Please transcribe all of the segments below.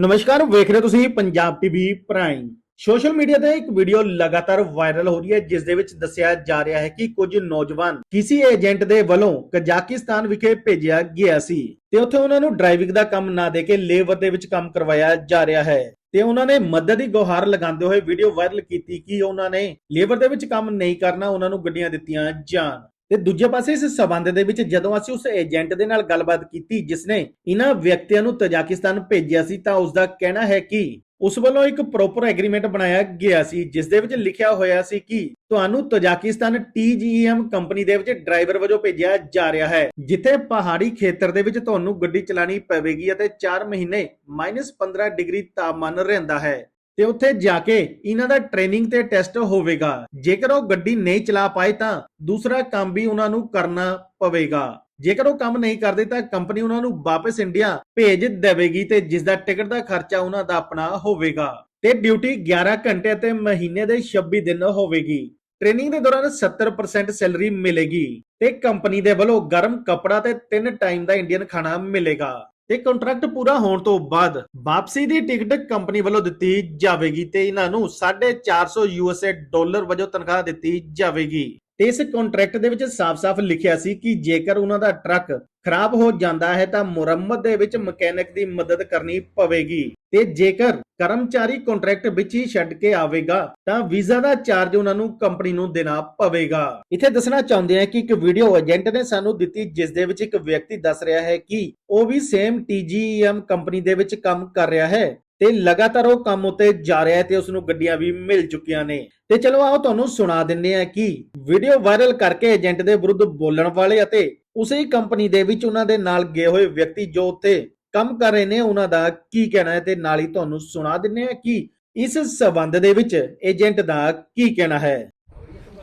ਨਮਸਕਾਰ, ਵੇਖ ਰਹੇ ਤੁਸੀਂ Punjab TV prime. Social media ਤੇ ਇੱਕ ਵੀਡੀਓ ਲਗਾਤਾਰ ਵਾਇਰਲ ਹੋ ਰਹੀ ਹੈ, ਜਿਸ ਦੇ ਵਿੱਚ ਦੱਸਿਆ ਜਾ ਰਿਹਾ ਹੈ ਕਿ ਕੁਝ ਨੌਜਵਾਨ ਕਿਸੇ ਏਜੰਟ ਦੇ ਵੱਲੋਂ ਕਜ਼ਾਕਿਸਤਾਨ ਵਿਖੇ ਭੇਜਿਆ ਗਿਆ ਸੀ ਤੇ ਉੱਥੇ ਉਹਨਾਂ ਨੂੰ ਡਰਾਈਵਿੰਗ ਦਾ ਕੰਮ ਨਾ ਦੇ ਕੇ ਲੇਬਰ ਦੇ ਵਿੱਚ ਕੰਮ ਕਰਵਾਇਆ ਜਾ ਰਿਹਾ ਹੈ। ਤੇ ਉਹਨਾਂ ਨੇ ਮਦਦ ਦੀ ਗੁਹਾਰ ਲਗਾਉਂਦੇ ਹੋਏ ਵੀਡੀਓ ਵਾਇਰਲ ਕੀਤੀ ਕਿ ਉਹਨਾਂ ਨੇ ਲੇਬਰ ਦੇ ਵਿੱਚ ਕੰਮ ਨਹੀਂ ਕਰਨਾ, ਉਹਨਾਂ ਨੂੰ ਗੱਡੀਆਂ ਦਿੱਤੀਆਂ ਜਾਣ। ਤੇ ਦੂਜੇ ਪਾਸੇ ਇਸ ਸਬੰਧ ਦੇ ਵਿੱਚ ਜਦੋਂ ਅਸੀਂ ਉਸ ਏਜੰਟ ਦੇ ਨਾਲ ਗੱਲਬਾਤ ਕੀਤੀ ਜਿਸ ਨੇ ਇਹਨਾਂ ਵਿਅਕਤੀਆਂ ਨੂੰ ਤਜਾਕਿਸਤਾਨ ਭੇਜਿਆ ਸੀ, ਤਾਂ ਉਸ ਦਾ ਕਹਿਣਾ ਹੈ ਕਿ ਉਸ ਵੱਲੋਂ ਇੱਕ ਪ੍ਰੋਪਰ ਐਗਰੀਮੈਂਟ ਬਣਾਇਆ ਗਿਆ ਸੀ, ਜਿਸ ਦੇ ਵਿੱਚ ਲਿਖਿਆ ਹੋਇਆ ਸੀ ਕਿ ਤੁਹਾਨੂੰ ਤਜਾਕਿਸਤਾਨ TGEM ਕੰਪਨੀ ਦੇ ਵਿੱਚ ਡਰਾਈਵਰ ਵਜੋਂ ਭੇਜਿਆ ਜਾ ਰਿਹਾ ਹੈ, ਜਿੱਥੇ ਪਹਾੜੀ ਖੇਤਰ ਦੇ ਵਿੱਚ ਤੁਹਾਨੂੰ ਗੱਡੀ ਚਲਾਣੀ ਪਵੇਗੀ ਅਤੇ 4 ਮਹੀਨੇ -15 ਡਿਗਰੀ ਤਾਪਮਾਨ ਰਹਿੰਦਾ ਹੈ। ਤੇ ਉੱਥੇ ਜਾ ਕੇ ਇਹਨਾਂ ਦਾ ਟ੍ਰੇਨਿੰਗ ਤੇ ਟੈਸਟ ਹੋਵੇਗਾ। ਜੇਕਰ ਉਹ ਗੱਡੀ ਨਹੀਂ ਚਲਾ ਪਾਏ ਤਾਂ ਦੂਸਰਾ ਕੰਮ ਵੀ ਉਹਨਾਂ ਨੂੰ ਕਰਨਾ ਪਵੇਗਾ। ਜੇਕਰ ਉਹ ਕੰਮ ਨਹੀਂ ਕਰਦੇ ਤਾਂ ਕੰਪਨੀ ਉਹਨਾਂ ਨੂੰ ਵਾਪਸ ਇੰਡੀਆ ਭੇਜ ਦੇਵੇਗੀ ਤੇ ਜਿਸ ਦਾ ਟਿਕਟ ਦਾ ਖਰਚਾ ਉਹਨਾਂ ਦਾ ਆਪਣਾ ਹੋਵੇਗਾ। ਤੇ ਡਿਊਟੀ 11 ਘੰਟੇ ਅਤੇ ਮਹੀਨੇ ਦੇ 26 ਦਿਨ ਹੋਵੇਗੀ। ਟ੍ਰੇਨਿੰਗ ਦੇ ਦੌਰਾਨ 70% ਸੈਲਰੀ ਮਿਲੇਗੀ ਤੇ ਕੰਪਨੀ ਦੇ ਵੱਲੋਂ ਗਰਮ ਕੱਪੜਾ ਤੇ ਤਿੰਨ ਟਾਈਮ ਦਾ ਇੰਡੀਅਨ ਖਾਣਾ ਮਿਲੇਗਾ। ਤੇ ਕੰਟਰੈਕਟ ਪੂਰਾ ਹੋਣ ਤੋਂ ਬਾਅਦ ਵਾਪਸੀ ਦੀ ਟਿਕਟ ਕੰਪਨੀ ਵੱਲੋਂ ਦਿੱਤੀ ਜਾਵੇਗੀ ਤੇ ਇਹਨਾਂ ਨੂੰ 450 ਯੂਐਸਏ ਡਾਲਰ ਵਜੋਂ ਤਨਖਾਹ ਦਿੱਤੀ ਜਾਵੇਗੀ। ਤੇ ਇਸ ਕੰਟਰੈਕਟ ਦੇ ਵਿੱਚ ਸਾਫ਼-ਸਾਫ਼ ਲਿਖਿਆ ਸੀ ਕਿ ਜੇਕਰ ਉਹਨਾਂ ਦਾ ਟਰੱਕ ਖਰਾਬ ਹੋ ਜਾਂਦਾ ਹੈ ਤਾਂ ਮੁਰੰਮਤ ਦੇ ਵਿੱਚ ਮਕੈਨਿਕ ਦੀ ਮਦਦ ਕਰਨੀ ਪਵੇਗੀ। ਤੇ ਜੇਕਰ ਕਰਮਚਾਰੀ ਕੰਟਰੈਕਟ ਵਿੱਚ ਹੀ ਛੱਡ ਕੇ ਆਵੇਗਾ, ਤਾਂ ਵੀਜ਼ਾ ਦਾ ਚਾਰਜ ਉਹਨਾਂ ਨੂੰ ਕੰਪਨੀ ਨੂੰ ਦੇਣਾ ਪਵੇਗਾ। ਇੱਥੇ ਦੱਸਣਾ ਚਾਹੁੰਦੇ ਹਾਂ ਕਿ ਇੱਕ ਵੀਡੀਓ ਏਜੰਟ ਨੇ ਸਾਨੂੰ ਦਿੱਤੀ, ਜਿਸ ਦੇ ਵਿੱਚ ਇੱਕ ਵਿਅਕਤੀ ਦੱਸ ਰਿਹਾ ਹੈ ਕਿ ਉਹ ਵੀ ਸੇਮ TGEM ਕੰਪਨੀ ਦੇ ਵਿੱਚ ਕੰਮ ਕਰ ਰਿਹਾ ਹੈ। ਤੇ ਲਗਾਤਾਰ ਉਹ ਕੰਮ ਉੱਤੇ ਜਾ ਰਿਹਾ ਹੈ ਤੇ ਉਸ ਨੂੰ ਗੱਡੀਆਂ ਵੀ ਮਿਲ ਚੁੱਕੀਆਂ ਨੇ। ਤੇ ਚਲੋ ਆਓ ਤੁਹਾਨੂੰ ਸੁਣਾ ਦਿੰਨੇ ਆ ਕਿ ਵੀਡੀਓ ਵਾਇਰਲ ਕਰਕੇ ਏਜੰਟ ਦੇ ਵਿਰੁੱਧ ਬੋਲਣ ਵਾਲੇ ਅਤੇ ਉਸੇ ਕੰਪਨੀ ਦੇ ਵਿੱਚ ਉਹਨਾਂ ਦੇ ਨਾਲ ਗਏ ਹੋਏ ਵਿਅਕਤੀ ਜੋ ਉੱਥੇ ਕੰਮ ਕਰ ਰਹੇ ਨੇ, ਉਹਨਾਂ ਦਾ ਕੀ ਕਹਿਣਾ ਹੈ ਤੇ ਨਾਲ ਹੀ ਤੁਹਾਨੂੰ ਸੁਣਾ ਦਿੰਨੇ ਆ ਕਿ ਇਸ ਸਬੰਧ ਦੇ ਵਿੱਚ ਏਜੰਟ ਦਾ ਕੀ ਕਹਿਣਾ ਹੈ।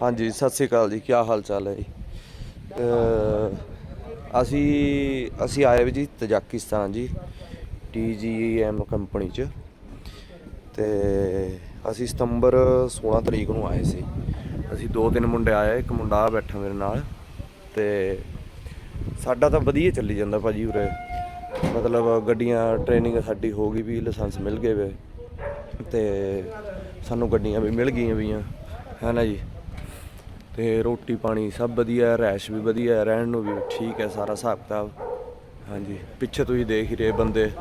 ਹਾਂਜੀ, ਸਤਿ ਸ੍ਰੀ ਅਕਾਲ ਜੀ ਕੀ ਹਾਲ ਚਾਲ ਹੈ ਜੀ? ਅਹ ਅਸੀਂ ਅਸੀਂ ਆਏ ਵੀ ਜੀ ਤਜਾਕਿਸਤਾਨ ਜੀ। TGEM ਕੰਪਨੀ ਚ। ਤੇ ਅਸੀਂ ਸਤੰਬਰ 16 ਤਰੀਕ ਨੂੰ ਆਏ ਸੀ। ਅਸੀਂ ਦੋ ਤਿੰਨ ਮੁੰਡੇ ਆਏ, ਇੱਕ ਮੁੰਡਾ ਬੈਠਾ ਮੇਰੇ ਨਾਲ। ਤੇ ਸਾਡਾ ਤਾਂ ਵਧੀਆ ਚੱਲੀ ਜਾਂਦਾ ਭਾਜੀ ਉਰੇ। ਮਤਲਬ ਗੱਡੀਆਂ ਟ੍ਰੇਨਿੰਗ ਸਾਡੀ ਹੋ ਗਈ ਵੀ ਲਾਇਸੈਂਸ ਮਿਲ ਗਏ ਵੇ। ਤੇ ਸਾਨੂੰ ਗੱਡੀਆਂ ਵੀ ਮਿਲ ਗਈਆਂ ਵੀਆਂ। ਹੈ ਨਾ ਜੀ? ਤੇ ਰੋਟੀ ਪਾਣੀ ਸਭ ਵਧੀਆ, ਰੈਸ਼ ਵੀ ਵਧੀਆ, ਰਹਿਣ ਨੂੰ ਵੀ ਠੀਕ ਹੈ ਸਾਰਾ ਹਿਸਾਬ ਕਿਤਾਬ ਹਾਂਜੀ, ਪਿੱਛੇ ਤੁਸੀਂ ਦੇਖ ਹੀ ਰਹੇ ਬੰਦੇ।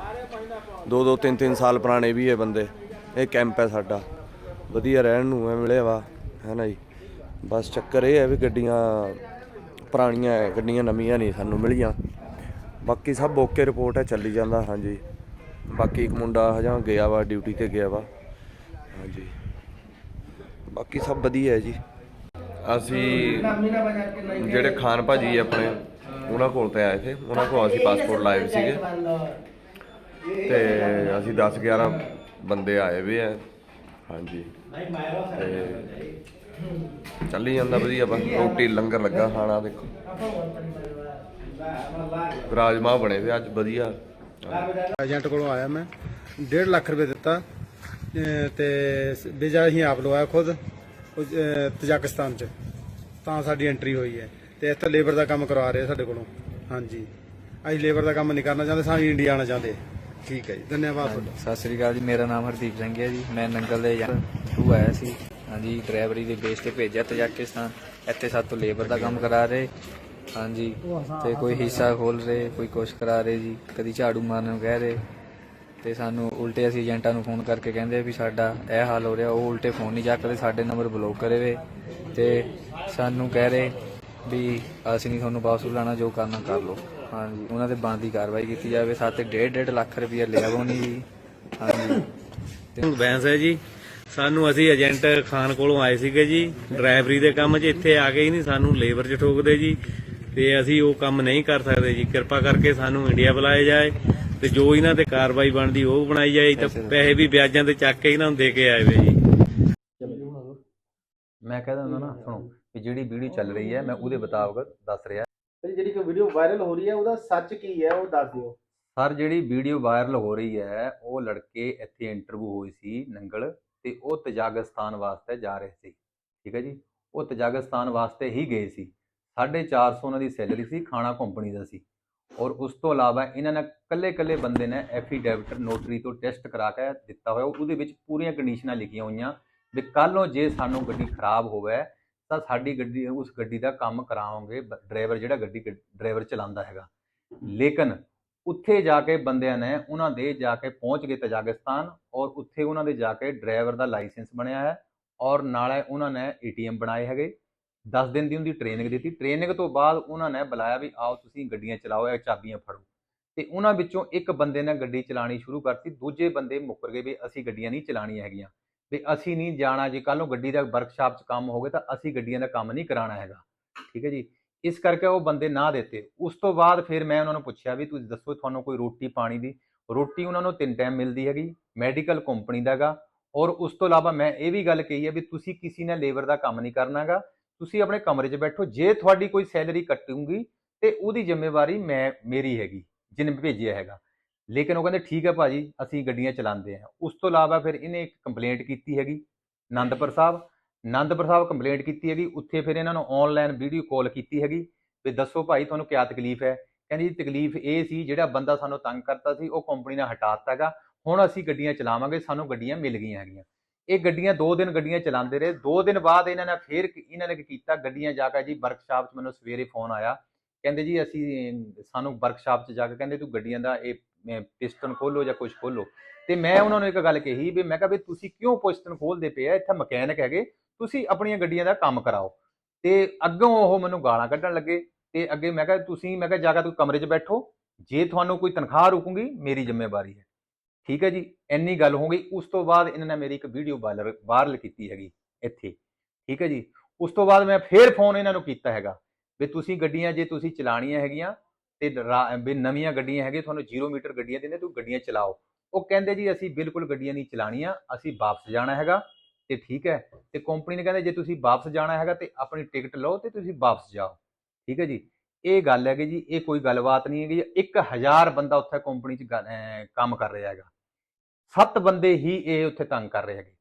ਦੋ ਦੋ ਤਿੰਨ ਤਿੰਨ ਸਾਲ ਪੁਰਾਣੇ ਵੀ ਹੈ ਬੰਦੇ। ਇਹ ਕੈਂਪ ਹੈ ਸਾਡਾ। ਵਧੀਆ ਰਹਿਣ ਨੂੰ ਹੈ ਮਿਲਿਆ ਵਾ, ਹੈ ਨਾ ਜੀ? ਬਸ ਚੱਕਰ ਇਹ ਹੈ ਵੀ ਗੱਡੀਆਂ ਪੁਰਾਣੀਆਂ ਹੈ ਗੱਡੀਆਂ ਨਵੀਆਂ ਨਹੀਂ ਸਾਨੂੰ ਮਿਲੀਆਂ। ਬਾਕੀ ਸਭ ਓਕੇ ਰਿਪੋਰਟ ਹੈ, ਚੱਲੀ ਜਾਂਦਾ, ਹਾਂਜੀ। ਬਾਕੀ ਇੱਕ ਮੁੰਡਾ ਹਜਾ ਗਿਆ ਵਾ ਡਿਊਟੀ ਤੇ ਗਿਆ ਵਾ। ਹਾਂਜੀ। ਬਾਕੀ ਸਭ ਵਧੀਆ ਹੈ ਜੀ। ਅਸੀਂ ਜਿਹੜੇ ਖਾਨ ਭਾਜੀ ਆਪਣੇ, ਉਹਨਾਂ ਕੋਲ ਤੇ ਆਏ ਸੀ। ਉਹਨਾਂ ਕੋਲ ਅਸੀਂ ਪਾਸਪੋਰਟ ਲਾਏ ਸੀਗੇ। ਤੇ ਅਸੀਂ 10 11 ਬੰਦੇ ਆਏ ਵੀ ਆ। ਹਾਂਜੀ। ਤੇ ਚੱਲੀ ਜਾਂਦਾ ਵਧੀਆ ਬਸ ਰੋਟੀ ਲੰਗਰ ਲੱਗਾ ਖਾਣਾ ਦੇਖੋ। ਰਾਜਮਾ ਬਣੇ ਵੀ ਅੱਜ ਵਧੀਆ। ਏਜੰਟ ਕੋਲੋਂ ਆਇਆ ਮੈਂ। 1.5 ਲੱਖ ਰੁਪਏ ਦਿੱਤਾ। ਤੇ ਵੀਜ਼ਾ ਅਸੀਂ ਆਪ ਲਵਾਇਆ ਖੁਦ ਤਜਾਕਿਸਤਾਨ ਚ। ਤਾਂ ਸਾਡੀ ਐਂਟਰੀ ਹੋਈ ਹੈ। ਤੇ ਇੱਥੇ ਲੇਬਰ ਦਾ ਕੰਮ ਕਰਵਾ ਰਹੇ ਸਾਡੇ ਕੋਲੋਂ। ਹਾਂਜੀ। ਅਸੀਂ ਲੇਬਰ ਦਾ ਕੰਮ ਨਹੀਂ ਕਰਨਾ ਚਾਹੁੰਦੇ ਸਾਨੂੰ ਇੰਡੀਆ ਆਉਣਾ ਚਾਹੁੰਦੇ। ਠੀਕ ਹੈ ਜੀ, ਧੰਨਵਾਦ ਤੁਹਾਡਾ। ਸਤਿ ਸ੍ਰੀ ਅਕਾਲ ਜੀ, ਮੇਰਾ ਨਾਮ ਹਰਦੀਪ ਸਿੰਘ ਹੈ ਜੀ, ਮੈਂ ਨੰਗਲ ਦੇ ਏਜੰਟ ਟੂ ਆਇਆ ਸੀ। ਹਾਂਜੀ, ਡਰਾਈਵਰੀ ਦੇ ਬੇਸ ਤੇ ਭੇਜਿਆ ਤਜਾਕਿਸਤਾਨ। ਇੱਥੇ ਸਾਤੋਂ ਲੇਬਰ ਦਾ ਕੰਮ ਕਰਾ ਰਹੇ। ਹਾਂਜੀ, ਤੇ ਕੋਈ ਹਿੱਸਾ ਖੋਲ ਰਹੇ, ਕੋਈ ਕੁਛ ਕਰਾ ਰਹੇ ਜੀ। ਕਦੀ ਝਾੜੂ ਮਾਰਨ ਨੂੰ ਕਹਿ ਰਹੇ। ਤੇ ਸਾਨੂੰ ਉਲਟੇ ਅਸੀਂ ਏਜੰਟਾਂ ਨੂੰ ਫੋਨ ਕਰਕੇ ਕਹਿੰਦੇ ਵੀ ਸਾਡਾ ਇਹ ਹਾਲ ਹੋ ਰਿਹਾ, ਉਹ ਉਲਟੇ ਫੋਨ ਨਹੀਂ ਚੱਕਦੇ, ਸਾਡੇ ਨੰਬਰ ਬਲੌਕ ਕਰੇ ਵੇ। ਤੇ ਸਾਨੂੰ ਕਹਿ ਰਹੇ ਵੀ ਅਸੀਂ ਨਹੀਂ ਤੁਹਾਨੂੰ ਵਾਪਸ ਬੁਲਾਣਾ ਜੋ ਕਰਨਾ ਕਰ ਲਓ। ਹਾਂਜੀ ਉਹਨਾਂ ਤੇ ਬਣਦੀ ਕਾਰਵਾਈ ਕੀਤੀ ਜਾਵੇ। ਸਾਤੇ 1.5 ਲੱਖ ਰੁਪਏ ਲਿਆ ਨਹੀਂ ਜੀ। ਹਾਂਜੀ। ਬੈਂਸ ਹੈ ਜੀ। ਸਾਨੂੰ ਅਸੀਂ ਏਜੰਟ ਖਾਨ ਕੋਲੋਂ ਆਏ ਸੀਗੇ ਜੀ। ਡਰਾਈਵਰੀ ਦੇ ਕੰਮ 'ਚ ਇੱਥੇ ਆ ਕੇ ਹੀ ਨਹੀਂ। ਸਾਨੂੰ ਲੇਬਰ 'ਚ ਠੋਕਦੇ ਜੀ। ਤੇ ਅਸੀਂ ਉਹ ਕੰਮ ਨਹੀਂ ਕਰ ਸਕਦੇ ਜੀ। ਕਿਰਪਾ ਕਰਕੇ ਸਾਨੂੰ ਇੰਡੀਆ ਬੁਲਾਇਆ ਜਾਏ। ਤੇ ਜੋ ਇਹਨਾਂ ਤੇ ਕਾਰਵਾਈ ਬਣਦੀ ਉਹ ਬਣਾਈ ਜਾਏ। ਤਾਂ ਪੈਸੇ ਵੀ ਵਿਆਜਾਂ ਤੇ ਚੱਕ ਕੇ ਇਹਨਾਂ ਨੂੰ ਦੇ ਕੇ ਆਏ ਵੇ ਜੀ। ਮੈਂ ਕਹਿ ਦਿੰਦਾ ਨਾ ਸੁਣੋ ਵੀ ਜਿਹੜੀ ਵੀਡੀਓ ਚੱਲ ਰਹੀ ਹੈ ਮੈਂ ਉਹਦੇ ਮੁਤਾਬਕ ਦੱਸ ਰਿਹਾ। ਜਿਹੜੀ ਕਿ ਵੀਡੀਓ ਵਾਇਰਲ ਹੋ ਰਹੀ ਹੈ, ਉਹਦਾ ਸੱਚ ਕੀ ਹੈ, ਉਹ ਦੱਸ ਦਿਓ। ਸਰ, ਜਿਹੜੀ ਵੀਡੀਓ ਵਾਇਰਲ ਹੋ ਰਹੀ ਹੈ, ਉਹ ਲੜਕੇ ਇੱਥੇ ਇੰਟਰਵਿਊ ਹੋਈ ਸੀ ਨੰਗਲ ਤੇ ਉਹ ਤਜਾਕਿਸਤਾਨ ਵਾਸਤੇ ਜਾ ਰਹੇ ਸੀ। ਠੀਕ ਹੈ ਜੀ? ਉਹ ਤਜਾਕਿਸਤਾਨ ਵਾਸਤੇ ਹੀ ਗਏ ਸੀ। 450 ਉਹਨਾਂ ਦੀ ਸੈਲਰੀ ਸੀ, ਖਾਣਾ ਕੰਪਨੀ ਦਾ ਸੀ। ਔਰ ਉਸ ਤੋਂ ਇਲਾਵਾ ਇਹਨਾਂ ਨੇ ਕੱਲੇ ਕੱਲੇ ਬੰਦੇ ਨੇ ਐਫੀਡੈਵਿਟ ਨੋਟਰੀ ਤੋਂ ਟੈਸਟ ਕਰਾ ਕੇ ਦਿੱਤਾ ਹੋਇਆ। ਉਹਦੇ ਵਿੱਚ ਪੂਰੀਆਂ ਕੰਡੀਸ਼ਨਾਂ ਲਿਖੀਆਂ ਹੋਈਆਂ ਵੀ ਕੱਲ੍ਹ ਨੂੰ ਜੇ ਸਾਨੂੰ ਗੱਡੀ ਖਰਾਬ ਹੋਵੇ ਤਾਂ ਸਾਡੀ ਗੱਡੀ, ਉਸ ਗੱਡੀ ਦਾ ਕੰਮ ਕਰਾਵਾਂਗੇ ਡਰਾਈਵਰ ਜਿਹੜਾ ਗੱਡੀ ਡਰਾਈਵਰ ਚਲਾਉਂਦਾ ਹੈਗਾ। ਲੇਕਿਨ ਉੱਥੇ ਜਾ ਕੇ ਬੰਦਿਆਂ ਨੇ, ਉਹਨਾਂ ਦੇ ਜਾ ਕੇ ਪਹੁੰਚ ਗਏ ਤਜਾਕਿਸਤਾਨ ਔਰ ਉੱਥੇ ਉਹਨਾਂ ਦੇ ਜਾ ਕੇ ਡਰਾਈਵਰ ਦਾ ਲਾਇਸੈਂਸ ਬਣਿਆ ਹੈ ਔਰ ਨਾਲੇ ਉਹਨਾਂ ਨੇ ਏਟੀਐਮ ਬਣਾਏ ਹੈਗੇ। 10 ਦਿਨ ਦੀ ਉਹਦੀ ਟ੍ਰੇਨਿੰਗ ਦਿੱਤੀ। ਟ੍ਰੇਨਿੰਗ ਤੋਂ ਬਾਅਦ ਉਹਨਾਂ ਨੇ ਬੁਲਾਇਆ ਵੀ ਆਓ ਤੁਸੀਂ ਗੱਡੀਆਂ ਚਲਾਓ, ਇਹ ਚਾਬੀਆਂ ਫੜੋ। ਤੇ ਉਹਨਾਂ ਵਿੱਚੋਂ ਇੱਕ ਬੰਦੇ ਨੇ ਗੱਡੀ ਚਲਾਣੀ ਸ਼ੁਰੂ ਕਰਤੀ, ਦੂਜੇ ਬੰਦੇ ਮੁੱਕਰ ਗਏ ਵੀ ਅਸੀਂ ਗੱਡੀਆਂ ਨਹੀਂ ਚਲਾਣੀਆਂ ਹੈਗੀਆਂ। ਵੀ ਅਸੀਂ ਨਹੀਂ ਜਾਣਾ ਜੇ ਕੱਲ ਨੂੰ ਗੱਡੀ ਦਾ ਵਰਕਸ਼ਾਪ 'ਚ ਕੰਮ ਹੋਵੇ ਤਾਂ ਅਸੀਂ ਗੱਡੀਆਂ ਦਾ ਕੰਮ ਨਹੀਂ ਕਰਾਉਣਾ ਹੈਗਾ। ਠੀਕ ਹੈ ਜੀ? ਇਸ ਕਰਕੇ ਉਹ ਬੰਦੇ ਨਾ ਦਿੱਤੇ। ਉਸ ਤੋਂ ਬਾਅਦ ਫਿਰ ਮੈਂ ਉਹਨਾਂ ਨੂੰ ਪੁੱਛਿਆ ਵੀ ਤੁਸੀਂ ਦੱਸੋ ਤੁਹਾਨੂੰ ਕੋਈ ਰੋਟੀ ਪਾਣੀ ਦੀ? ਰੋਟੀ ਉਹਨਾਂ ਨੂੰ ਤਿੰਨ ਟਾਈਮ ਮਿਲਦੀ ਹੈਗੀ ਮੈਡੀਕਲ ਕੰਪਨੀ ਦਾ ਹੈਗਾ। ਔਰ ਉਸ ਤੋਂ ਇਲਾਵਾ ਮੈਂ ਇਹ ਵੀ ਗੱਲ ਕਹੀ ਹੈ ਵੀ ਤੁਸੀਂ ਕਿਸੇ ਨੇ ਲੇਬਰ ਦਾ ਕੰਮ ਨਹੀਂ ਕਰਨਾ ਹੈਗਾ। ਤੁਸੀਂ ਆਪਣੇ ਕਮਰੇ 'ਚ ਬੈਠੋ, ਜੇ ਤੁਹਾਡੀ ਕੋਈ ਸੈਲਰੀ ਕੱਟੂਗੀ ਤੇ ਉਹਦੀ ਜ਼ਿੰਮੇਵਾਰੀ ਮੈਂ, ਮੇਰੀ ਹੈਗੀ, ਜਿਹਨੇ ਭੇਜਿਆ ਹੈਗਾ। ਲੇਕਿਨ ਉਹ ਕਹਿੰਦੇ, ਠੀਕ ਹੈ ਭਾਜੀ, ਅਸੀਂ ਗੱਡੀਆਂ ਚਲਾਉਂਦੇ ਹਾਂ। ਉਸ ਤੋਂ ਇਲਾਵਾ ਫਿਰ ਇਹਨੇ ਇੱਕ ਕੰਪਲੇਂਟ ਕੀਤੀ ਹੈਗੀ ਆਨੰਦਪੁਰ ਸਾਹਿਬ। ਆਨੰਦਪੁਰ ਸਾਹਿਬ ਕੰਪਲੇਂਟ ਕੀਤੀ ਹੈਗੀ, ਉੱਥੇ ਫਿਰ ਇਹਨਾਂ ਨੂੰ ਆਨਲਾਈਨ ਵੀਡੀਓ ਕਾਲ ਕੀਤੀ ਹੈਗੀ ਵੀ ਦੱਸੋ ਭਾਈ, ਤੁਹਾਨੂੰ ਕੀ ਤਕਲੀਫ ਹੈ? ਕਹਿੰਦੀ ਜੀ ਤਕਲੀਫ ਇਹ ਸੀ, ਜਿਹੜਾ ਬੰਦਾ ਸਾਨੂੰ ਤੰਗ ਕਰਤਾ ਸੀ, ਉਹ ਕੰਪਨੀ ਨੇ ਹਟਾ ਦਿੱਤਾ ਹੈਗਾ। ਹੁਣ ਅਸੀਂ ਗੱਡੀਆਂ ਚਲਾਵਾਂਗੇ, ਸਾਨੂੰ ਗੱਡੀਆਂ ਮਿਲ ਗਈਆਂ ਹੈਗੀਆਂ। ਇਹ ਗੱਡੀਆਂ ਦੋ ਦਿਨ ਗੱਡੀਆਂ ਚਲਾਉਂਦੇ ਰਹੇ। ਦੋ ਦਿਨ ਬਾਅਦ ਇਹਨਾਂ ਨੇ ਫੇਰ ਇਹਨਾਂ ਨੇ ਕੀ ਕੀਤਾ, ਗੱਡੀਆਂ ਜਾ ਕੇ ਜੀ ਵਰਕਸ਼ਾਪ 'ਚ ਮੈਨੂੰ ਸਵੇਰੇ ਫੋਨ ਆਇਆ ਕਹਿੰਦੇ ਜੀ ਅਸੀਂ ਸਾਨੂੰ ਵਰਕਸ਼ਾਪ 'ਚ ਜਾ ਕੇ ਕਹਿੰਦੇ ਤੂੰ ਗੱਡੀਆਂ ਦਾ ਇਹ ਪਿਸਟਨ ਖੋਲੋ ਜਾਂ ਕੁਝ ਖੋਲੋ ਤੇ ਮੈਂ ਉਹਨਾਂ ਨੂੰ ਇੱਕ ਗੱਲ ਕਹੀ ਵੀ ਮੈਂ ਕਿਹਾ ਵੀ ਤੁਸੀਂ ਕਿਉਂ ਪਿਸਟਨ ਖੋਲਦੇ ਪਏ ਆ? ਇੱਥੇ ਮਕੈਨਿਕ ਹੈਗੇ, ਤੁਸੀਂ ਆਪਣੀਆਂ ਗੱਡੀਆਂ ਦਾ ਕੰਮ ਕਰਾਓ। ਤੇ ਅੱਗੋਂ ਉਹ ਮੈਨੂੰ ਗਾਲਾਂ ਕੱਢਣ ਲੱਗੇ ਤੇ ਅੱਗੇ ਮੈਂ ਕਿਹਾ ਤੁਸੀਂ, ਮੈਂ ਕਿਹਾ ਜਾ ਕੇ ਤੂੰ ਕਮਰੇ 'ਚ ਬੈਠੋ, ਜੇ ਤੁਹਾਨੂੰ ਕੋਈ ਤਨਖਾਹ ਰੁਕੂਗੀ, ਮੇਰੀ ਜ਼ਿੰਮੇਵਾਰੀ ਹੈ। ਠੀਕ ਹੈ ਜੀ? ਇੰਨੀ ਗੱਲ ਹੋ ਗਈ, ਉਸ ਤੋਂ ਬਾਅਦ ਇਹਨਾਂ ਨੇ ਮੇਰੀ ਇੱਕ ਵੀਡੀਓ ਵਾਇਰਲ ਵਾਇਰਲ ਕੀਤੀ ਹੈਗੀ ਇੱਥੇ। ਠੀਕ ਹੈ ਜੀ? ਉਸ ਤੋਂ ਬਾਅਦ ਮੈਂ ਫੇਰ ਫੋਨ ਇਹਨਾਂ ਨੂੰ ਕੀਤਾ ਹੈਗਾ। ਵੀ ਤੁਸੀਂ ਗੱਡੀਆਂ ਜੇ ਤੁਸੀਂ ਚਲਾਣੀਆਂ ਹੈਗੀਆਂ ਤੇ ਰਾ- ਵੀ ਨਵੀਆਂ ਗੱਡੀਆਂ ਹੈਗੀਆਂ, ਤੁਹਾਨੂੰ 0 ਮੀਟਰ ਗੱਡੀਆਂ ਦਿੰਦੇ ਤੂੰ ਗੱਡੀਆਂ ਚਲਾਓ। ਉਹ ਕਹਿੰਦੇ ਜੀ, ਅਸੀਂ ਬਿਲਕੁਲ ਗੱਡੀਆਂ ਨਹੀਂ ਚਲਾਣੀਆਂ ਅਸੀਂ ਵਾਪਸ ਜਾਣਾ ਹੈਗਾ ਤੇ ਠੀਕ ਹੈ। ਤੇ ਕੰਪਨੀ ਨੇ ਕਹਿੰਦੇ, ਜੇ ਤੁਸੀਂ ਵਾਪਸ ਜਾਣਾ ਹੈਗਾ ਤੇ ਆਪਣੀ ਟਿਕਟ ਲਓ ਤੇ ਤੁਸੀਂ ਵਾਪਸ ਜਾਓ। ਠੀਕ ਹੈ ਜੀ। ਇਹ ਗੱਲ ਹੈਗੀ ਜੀ, ਇਹ ਕੋਈ ਗੱਲਬਾਤ ਨਹੀਂ ਹੈਗੀ। 1000 ਬੰਦਾ ਉੱਥੇ ਕੰਪਨੀ 'ਚ ਗੱਲ- ਕੰਮ ਕਰ ਰਿਹਾ ਹੈਗਾ। ਸੱਤ ਬੰਦੇ ਹੀ ਇਹ ਉੱਥੇ ਤੰਗ ਕਰ ਰਹੇ ਹੈਗੇ।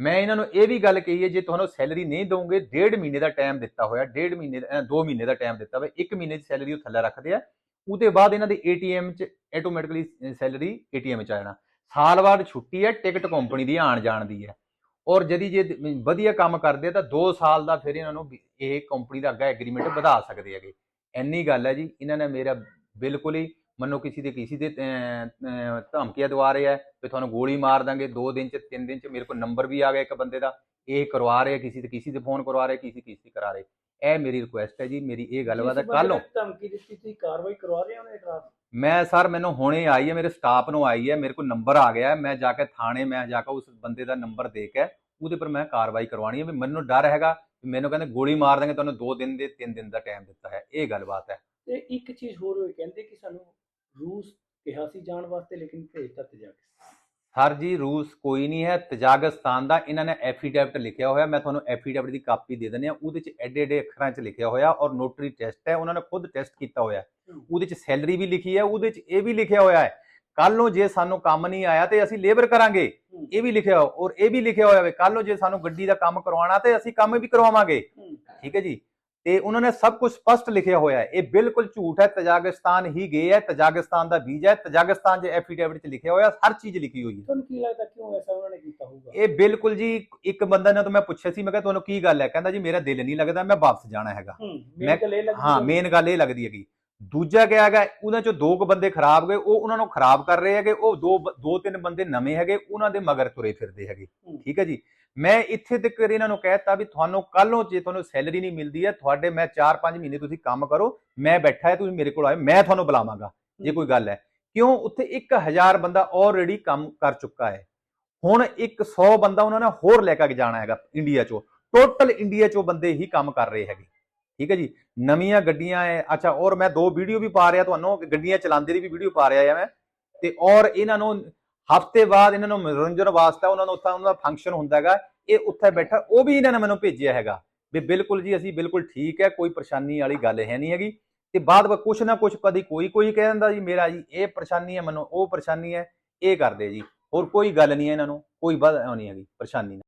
ਮੈਂ ਇਹਨਾਂ ਨੂੰ ਇਹ ਵੀ ਗੱਲ ਕਹੀ ਹੈ, ਜੇ ਤੁਹਾਨੂੰ ਸੈਲਰੀ ਨਹੀਂ ਦੋਗੇ ਡੇਢ ਮਹੀਨੇ ਦਾ ਟਾਈਮ ਦਿੱਤਾ ਹੋਇਆ, ਡੇਢ ਮਹੀਨੇ ਦਾ- ਦੋ ਮਹੀਨੇ ਦਾ ਟਾਈਮ ਦਿੱਤਾ ਹੋਇਆ, ਇੱਕ ਮਹੀਨੇ ਦੀ ਸੈਲਰੀ ਉਹ ਥੱਲੇ ਰੱਖਦੇ ਆ, ਉਹਦੇ ਬਾਅਦ ਇਹਨਾਂ ਦੇ ਏਟੀਐਮ 'ਚ ਆਟੋਮੈਟਿਕਲੀ ਸੈਲਰੀ ਏਟੀਐਮ 'ਚ ਆ ਜਾਣਾ। ਸਾਲ ਬਾਅਦ ਛੁੱਟੀ ਹੈ ਟਿਕਟ ਕੰਪਨੀ ਦੀ ਆਣ ਜਾਣ ਦੀ ਹੈ। ਔਰ ਜਦੀ ਜੇ ਵਧੀਆ ਕੰਮ ਕਰਦੇ ਆ, ਤਾਂ 2 ਸਾਲ ਦਾ ਫਿਰ ਇਹਨਾਂ ਨੂੰ ਇਹ ਕੰਪਨੀ ਦਾ ਅੱਗਾ ਐਗਰੀਮੈਂਟ ਵਧਾ ਸਕਦੇ ਹੈਗੇ। ਇੰਨੀ ਗੱਲ ਹੈ ਜੀ, ਇਹਨਾਂ ਨੇ ਮੇਰਾ ਬਿਲਕੁਲ ਹੀ ਮੰਨੋ ਕਿਸੇ ਦੇ ਕਿਸੇ ਦੇ ਧਮਕੀਆਂ ਦਵਾ ਰਹੇ ਵੀ ਤੁਹਾਨੂੰ ਗੋਲੀ ਮਾਰ ਦਾਂਗੇ 2 ਦਿਨ ਚ 3 ਦਿਨ ਚ ਮੇਰੇ ਕੋਲ ਨੰਬਰ ਵੀ ਆ ਗਿਆ ਇੱਕ ਬੰਦੇ ਦਾ ਇਹ ਕਰਵਾ ਰਹੇ ਕਿਸੇ ਤੇ ਕਿਸੇ ਦੇ ਫੋਨ ਕਰਵਾ ਰਹੇ ਕਿਸੇ ਕਿਸੇ ਕਰਾ ਰਹੇ। ਇਹ ਮੇਰੀ ਰਿਕੁਐਸਟ ਹੈ ਜੀ ਮੇਰੀ ਇਹ ਗੱਲਬਾਤ ਹੈ ਕੱਲ ਧਮਕੀ ਦਿੱਤੀ ਤੁਸੀਂ ਕਾਰਵਾਈ ਕਰਵਾ ਰਹੇ ਹੋ ਨੇ ਡਰਾਫਟ ਮੈਂ ਸਰ ਮੈਨੂੰ ਹੁਣੇ ਆਈ ਹੈ ਮੇਰੇ ਸਟਾਫ ਨੂੰ ਆਈ ਹੈ ਮੇਰੇ ਕੋਲ ਨੰਬਰ ਆ ਗਿਆ ਹੈ ਮੈਂ ਜਾ ਕੇ ਥਾਣੇ ਮੈਂ ਜਾ ਕੇ ਉਸ ਬੰਦੇ ਦਾ ਨੰਬਰ ਦੇ ਕੇ ਉਹਦੇ ਪਰ ਮੈਂ ਕਾਰਵਾਈ ਕਰਵਾਉਣੀ ਹੈ ਵੀ ਮੈਨੂੰ ਡਰ ਹੈਗਾ ਮੈਨੂੰ ਕਹਿੰਦੇ ਗੋਲੀ ਮਾਰ ਦਾਂਗੇ ਤੁਹਾਨੂੰ 2 ਦਿਨ ਦੇ 3 ਦਿਨ ਦਾ ਟਾਈਮ ਦਿੱਤਾ ਹੈ ਇਹ ਗੱਲਬਾਤ ਹੈ। ਤੇ ਇੱਕ ਚੀਜ਼ ਹੋਰ ਹੋਈ ਕਹਿੰਦੇ ਕਿ ਸਾਨੂੰ ਰੂਸ ਕਿਹਾ ਸੀ ਜਾਣ ਵਾਸਤੇ ਲੇਕਿਨ ਭੇਜਤਾ ਤੇ ਜਾ ਕੇ ਸਰ ਜੀ ਰੂਸ ਕੋਈ ਨਹੀਂ ਹੈ। ਤਜਾਕਿਸਤਾਨ ਦਾ ਇਹਨਾਂ ਨੇ ਐਫੀਡੈਵਿਟ ਲਿਖਿਆ ਹੋਇਆ। ਮੈਂ ਤੁਹਾਨੂੰ ਐਫੀਡੈਵਿਟ ਦੀ ਕਾਪੀ ਦੇ ਦਿੰਦੇ ਆ ਉਹਦੇ ਚ ਐਡੇ ਐਡੇ ਅੱਖਰਾਂ ਚ ਲਿਖਿਆ ਹੋਇਆ ਔਰ ਨੋਟਰੀ ਟੈਸਟ ਹੈ। ਉਹਨਾਂ ਨੇ ਖੁਦ ਟੈਸਟ ਕੀਤਾ ਹੋਇਆ। ਹੈ। ਉਹਦੇ ਚ ਸੈਲਰੀ ਵੀ ਲਿਖੀ ਹੈ। ਉਹਦੇ ਚ ਇਹ ਵੀ ਲਿਖਿਆ ਹੋਇਆ ਹੈ। ਕੱਲ ਨੂੰ ਜੇ ਸਾਨੂੰ ਕੰਮ ਨਹੀਂ ਆਇਆ ਤੇ ਅਸੀਂ ਲੇਬਰ ਕਰਾਂਗੇ। ਇਹ ਵੀ ਲਿਖਿਆ ਹੋਇਆ ਔਰ ਇਹ ਵੀ ਲਿਖਿਆ ਹੋਇਆ ਹੈ ਕੱਲ ਨੂੰ ਜੇ ਸਾਨੂੰ ਗੱਡੀ ਦਾ ਕੰਮ ਕਰਵਾਉਣਾ ਤੇ ਅਸੀਂ ਕੰਮ ਵੀ ਕਰਵਾਵਾਂਗੇ। ਠੀਕ ਹੈ ਜੀ। ਤੇ ਉਹਨਾਂ ਨੇ ਸਭ ਕੁਝ ਸਪਸ਼ਟ ਲਿਖਿਆ ਹੋਇਆ ਹੈ। ਇਹ ਬਿਲਕੁਲ ਝੂਠ ਹੈ ਤਜਾਕਿਸਤਾਨ ਹੀ ਗਏ ਹੈ ਤਜਾਕਿਸਤਾਨ ਦਾ ਵੀਜ਼ਾ ਹੈ। ਤਜਾਕਿਸਤਾਨ 'ਚ ਐਫੀਡੈਵਿਟ 'ਚ ਲਿਖਿਆ ਹੋਇਆ ਹਰ ਚੀਜ਼ ਲਿਖੀ ਹੋਈ ਹੈ। ਤੁਹਾਨੂੰ ਕੀ ਲੱਗਦਾ ਕਿਉਂ ਐਸਾ ਉਹਨਾਂ ਨੇ ਕੀਤਾ ਹੋਊਗਾ? ਇਹ ਬਿਲਕੁਲ ਜੀ ਇੱਕ ਬੰਦਾ ਨੇ ਤਾਂ ਮੈਂ ਪੁੱਛਿਆ ਸੀ ਮੈਂ ਕਿਹਾ ਤੁਹਾਨੂੰ ਕੀ ਗੱਲ ਹੈ? ਕਹਿੰਦਾ ਜੀ ਮੇਰਾ ਦਿਲ ਨਹੀਂ ਲੱਗਦਾ ਮੈਂ ਵਾਪਸ ਜਾਣਾ ਹੈਗਾ। ਮੈਂ- ਹਾਂ ਮੇਨ ਗੱਲ ਇਹ ਲੱਗਦੀ ਹੈਗੀ। ਦੂਜਾ ਕਿਹਾ ਹੈਗਾ ਉਹਨਾਂ ਚੋਂ ਦੋ ਕੁ ਬੰਦੇ ਖਰਾਬ ਗਏ ਉਹ ਉਹਨਾਂ ਨੂੰ ਖਰਾਬ ਕਰ ਰਹੇ ਹੈਗੇ ਉਹ ਦੋ ਦੋ ਤਿੰਨ ਬੰਦੇ ਨਵੇਂ ਹੈਗੇ ਉਹਨਾਂ ਦੇ ਮਗਰ ਤੁਰੇ ਫਿਰਦੇ ਹੈਗੇ। ਠੀਕ ਹੈ ਜੀ? ਮੈਂ ਇੱਥੇ ਤੱਕ ਇਹਨਾਂ ਨੂੰ ਕਹਿਤਾ ਵੀ ਤੁਹਾਨੂੰ ਕੱਲੋਂ ਜੇ ਤੁਹਾਨੂੰ ਸੈਲਰੀ ਨਹੀਂ ਮਿਲਦੀ ਹੈ, ਤੁਹਾਡੇ ਮੈਂ 4-5 ਮਹੀਨੇ ਤੁਸੀਂ ਕੰਮ ਕਰੋ, ਮੈਂ ਬੈਠਾ ਹੈ, ਤੁਸੀਂ ਮੇਰੇ ਕੋਲ ਆਏ ਮੈਂ ਤੁਹਾਨੂੰ ਬੁਲਾਵਾਂਗਾ, ਜੇ ਕੋਈ ਗੱਲ ਹੈ। ਕਿਉਂ? ਉੱਥੇ 1000 ਬੰਦਾ ਆਲਰੇਡੀ ਕੰਮ ਕਰ ਚੁੱਕਾ ਹੈ। ਹੁਣ ਇੱਕ 100 ਬੰਦਾ ਉਹਨਾਂ ਨੇ ਹੋਰ ਲੈ ਕੇ ਜਾਣਾ ਹੈਗਾ ਇੰਡੀਆ ਚੋਂ। ਟੋਟਲ ਇੰਡੀਆ ਚੋਂ ਬੰਦੇ ਹੀ ਕੰਮ ਕਰ ਰਹੇ ਹੈਗੇ। ਠੀਕ ਹੈ ਜੀ? ਨਵੀਆਂ ਗੱਡੀਆਂ ਹੈ ਅੱਛਾ, ਔਰ ਮੈਂ ਦੋ ਵੀਡੀਓ ਵੀ ਪਾ ਰਿਹਾ ਤੁਹਾਨੂੰ, ਗੱਡੀਆਂ ਚਲਾਉਂਦੇ ਦੀ ਵੀ ਵੀਡੀਓ ਪਾ ਰਿਹਾ ਹਾਂ ਮੈਂ। ਤੇ ਔਰ ਇਹਨਾਂ ਨੂੰ ਹਫ਼ਤੇ ਬਾਅਦ ਇਹਨਾਂ ਨੂੰ ਮਨੋਰੰਜਨ ਵਾਸਤੇ ਉਹਨਾਂ ਨੂੰ ਉੱਥੇ ਉਹਨਾਂ ਦਾ ਫੰਕਸ਼ਨ ਹੁੰਦਾ ਹੈਗਾ, ਇਹ ਉੱਥੇ ਬੈਠਾ, ਉਹ ਵੀ ਇਹਨਾਂ ਨੇ ਮੈਨੂੰ ਭੇਜਿਆ ਹੈਗਾ ਵੀ ਬਿਲਕੁਲ ਜੀ ਅਸੀਂ ਬਿਲਕੁਲ ਠੀਕ ਹੈ, ਕੋਈ ਪਰੇਸ਼ਾਨੀ ਵਾਲੀ ਗੱਲ ਹੈ ਨਹੀਂ ਹੈਗੀ। ਤੇ ਬਾਅਦ ਵਿੱਚ ਕੁਛ ਨਾ ਕੁਛ ਕਦੀ ਕੋਈ ਕੋਈ ਕਹਿ ਦਿੰਦਾ ਜੀ, ਮੇਰਾ ਜੀ, ਇਹ ਪਰੇਸ਼ਾਨੀ ਹੈ, ਮੈਨੂੰ ਉਹ ਪਰੇਸ਼ਾਨੀ ਹੈ, ਇਹ ਕਰਦੇ ਜੀ। ਹੋਰ ਕੋਈ ਗੱਲ ਨਹੀਂ ਹੈ ਇਹਨਾਂ ਨੂੰ, ਕੋਈ ਬਾਤ ਨਹੀਂ ਹੈਗੀ, ਪਰੇਸ਼ਾਨੀ